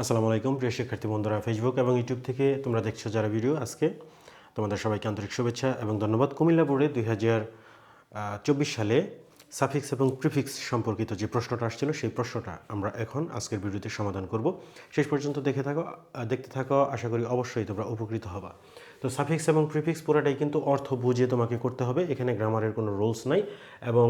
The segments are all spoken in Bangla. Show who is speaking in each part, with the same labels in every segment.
Speaker 1: আসসালামু আলাইকুম, প্রিয় শিক্ষার্থী বন্ধুরা ফেসবুক এবং ইউটিউব থেকে তোমরা দেখছ যারা ভিডিও আজকে, তোমাদের সবাইকে আন্তরিক শুভেচ্ছা এবং ধন্যবাদ। কুমিল্লা বোর্ডে দুই হাজার চব্বিশ সালে সাফিক্স এবং প্রিফিক্স সম্পর্কিত যে প্রশ্নটা আসছিল, সেই প্রশ্নটা আমরা এখন আজকের ভিডিওতে সমাধান করব। শেষ পর্যন্ত দেখে থাকো দেখতে থাকো, আশা করি অবশ্যই তোমরা উপকৃত হবা। তো সাফিক্স এবং প্রিফিক্স পুরোটাই কিন্তু অর্থ বুঝে তোমাকে করতে হবে। এখানে গ্রামারের কোনো রুলস নাই এবং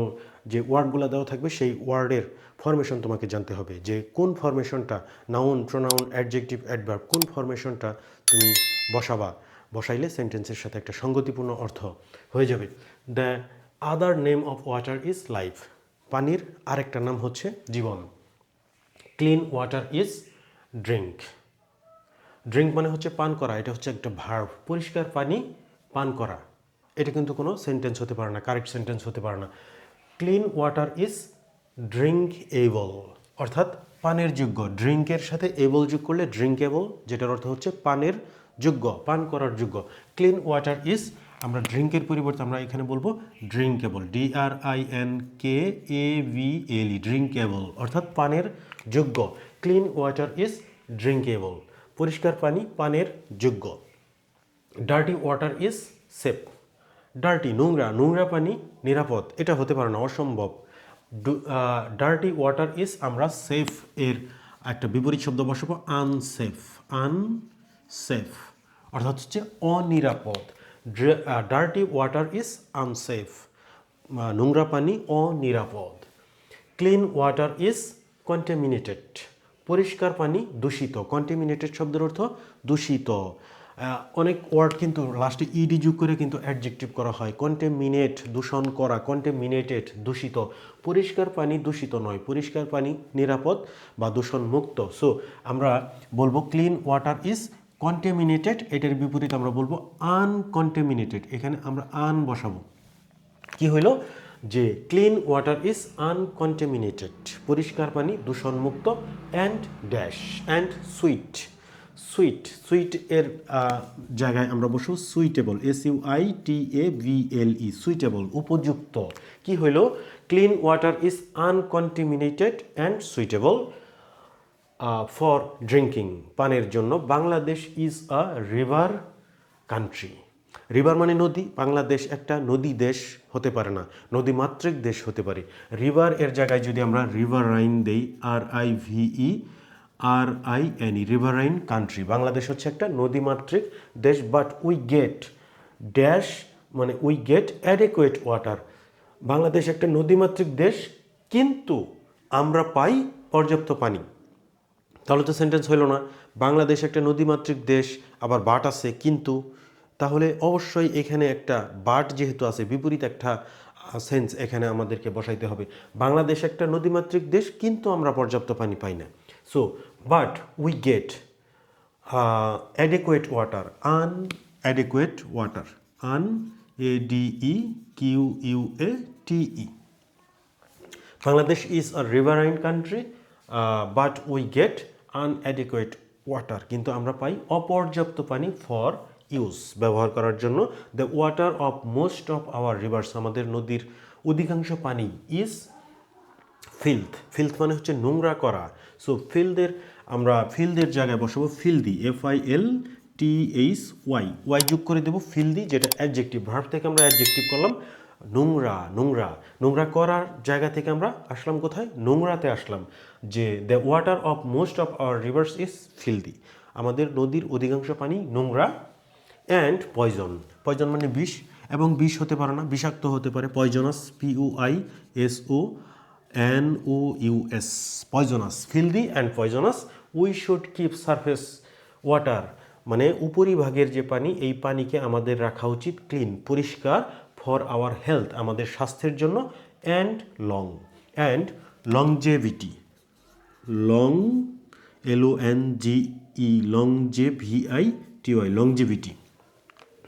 Speaker 1: যে ওয়ার্ডগুলো দেওয়া থাকবে সেই ওয়ার্ডের ফরমেশন তোমাকে জানতে হবে যে কোন ফরমেশনটা নাউন প্রোনাউন অ্যাডজেক্টিভ অ্যাডভার্ব কোন ফরমেশনটা তুমি বসাবা। বসাইলে সেন্টেন্সের সাথে একটা সঙ্গতিপূর্ণ অর্থ হয়ে যাবে। The other name of water is life পানির আরেকটা নাম হচ্ছে জীবন। Clean water is drink drink মানে হচ্ছে পান করা, এটা হচ্ছে একটা ভার্ব পরিষ্কার পানি, পান করা। এটা কিন্তু কোনো সেন্টেন্স হতে পারে না কারেক্ট সেন্টেন্স হতে পারে না। Clean water is drinkable অর্থাৎ পানের যোগ্য। ড্রিঙ্কের সাথে এবল যোগ করলে ড্রিঙ্কেবল যেটার অর্থ হচ্ছে পানের যোগ্য, পান করার যোগ্য। ক্লিন ওয়াটার ইজ আমরা ড্রিঙ্কের পরিবর্তে আমরা এখানে বলব drinkable D R I N K A V L E drinkable অর্থাৎ পানের যোগ্য। ক্লিন ওয়াটার ইজ ড্রিঙ্কেবল পরিষ্কার পানি, পানের যোগ্য। Dirty water is safe dirty নোংরা নোংরা পানি নিরাপদ। এটা হতে পারে না, অসম্ভব। ডার্টি ওয়াটার ইজ আমরা সেফ এর একটা বিপরীত শব্দ বসাবো আনসেফ আনসেফ অর্থাৎ হচ্ছে অনিরাপদ। ডার্টি ওয়াটার ইজ আনসেফ নোংরা পানি অনিরাপদ। ক্লিন ওয়াটার ইজ কন্টামিনেটেড পরিষ্কার পানি, দূষিত কন্টামিনেটেড শব্দের অর্থ দূষিত। অনেক ওয়ার্ড কিন্তু লাস্টে ইডি যোগ করে কিন্তু অ্যাডজেক্টিভ করা হয়। কন্টেমিনেট দূষণ করা কন্টেমিনেটেড দূষিত। পরিষ্কার পানি দূষিত নয়, পরিষ্কার পানি নিরাপদ বা দূষণ মুক্ত। সো আমরা বলব ক্লিন ওয়াটার ইজ কন্টেমিনেটেড এটার বিপরীত আমরা বলব আনকন্টেমিনেটেড এখানে আমরা আন বসাবো। কি হইল? যে ক্লিন ওয়াটার ইজ আনকন্টামিনেটেড পরিষ্কার পানি দূষণমুক্ত and dash and sweet sweet sweet এর জায়গায় আমরা বসবো suitable S U I T A V L E suitable উপযুক্ত। কি হইল? Clean water is uncontaminated and suitable for drinking পানের জন্য। Bangladesh is a river country river মানে নদী, বাংলাদেশ একটা নদী দেশ হতে পারে না নদী মাতৃক দেশ হতে পারে। রিভার এর জায়গায় যদি আমরা রিভার রাইন দেই R I V R I N E riverine country Bangladesh হচ্ছে একটা নদীমাতৃক দেশ বাট উই গেট ড্যাশ মানে we get adequate water Bangladesh একটা নদীমাতৃক দেশ, কিন্তু আমরা পাই পর্যাপ্ত পানি। তাহলে তো সেন্টেন্স হইল না। বাংলাদেশ একটা নদীমাতৃক দেশ, আবার বাট আছে, কিন্তু তাহলে অবশ্যই এখানে একটা বাট যেহেতু আছে, বিপরীত একটা সেন্স এখানে আমাদেরকে বসাইতে হবে। বাংলাদেশ একটা নদীমাতৃক দেশ, কিন্তু আমরা পর্যাপ্ত পানি পাই না। So but we get adequate water un adequate water un A D Q U A T Bangladesh is a riverine country but we get un inadequate water কিন্তু আমরা পাই অপর্যাপ্ত পানি ফর ইউজ ব্যবহার করার জন্য the water of most of our rivers আমাদের নদীর অধিকাংশ পানি ইজ ফিল্থ ফিল্থ মানে হচ্ছে নোংরা করা। সো ফিল্ডের আমরা ফিল্ডের জায়গায় বসাবো filthy F I L T H Y Y যোগ করে দেবো ফিল্দি যেটা অ্যাডজেক্টিভ ভার্ব থেকে আমরা অ্যাডজেক্টিভ করলাম নোংরা নোংরা। নোংরা করার জায়গা থেকে আমরা আসলাম কোথায়? নোংরাতে আসলাম যে the water of most of our rivers is filthy আমাদের নদীর অধিকাংশ পানি নোংরা অ্যান্ড পয়জন পয়জন মানে বিষ, এবং বিষ হতে পারে না, বিষাক্ত হতে পারে poisonous P U I S O N O U S poisonous filthy and poisonous we should keep surface water মানে উপরিভাগের যে পানি, এই পানিকে আমাদের রাখা উচিত ক্লিন পরিষ্কার ফর আওয়ার হেলথ আমাদের স্বাস্থ্যের জন্য and long and longevity long L O N G E long J V I T Y longevity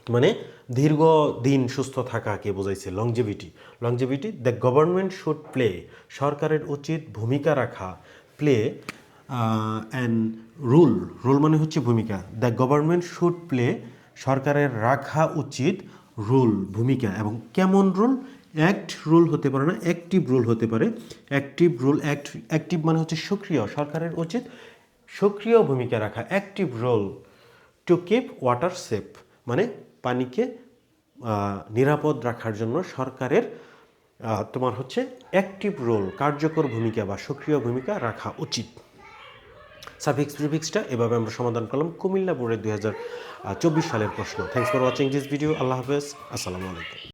Speaker 1: মানে দীর্ঘদিন সুস্থ থাকাকে বোঝাইছে longevity longevity the government should play সরকারের উচিত ভূমিকা রাখা। প্লে অ্যান্ড রুল রুল মানে হচ্ছে ভূমিকা। দ্য গভর্নমেন্ট শুড প্লে সরকারের রাখা উচিত রুল ভূমিকা। এবং কেমন রুল অ্যাক্ট রুল হতে পারে না অ্যাক্টিভ রুল হতে পারে। অ্যাক্টিভ রুল অ্যাক্ট অ্যাক্টিভ মানে হচ্ছে সক্রিয়, সরকারের উচিত সক্রিয় ভূমিকা রাখা। Active role to keep water safe মানে পানিকে নিরাপদ রাখার জন্য সরকারের তোমার হচ্ছে অ্যাক্টিভ রোল কার্যকর ভূমিকা বা সক্রিয় ভূমিকা রাখা উচিত। সাফিক্স, প্রিফিক্সটা এভাবে আমরা সমাধান করলাম। কুমিল্লা বোর্ডের চব্বিশ সালের প্রশ্ন। Thanks for watching this video আল্লাহ হাফেজ। আসসালামু আলাইকুম।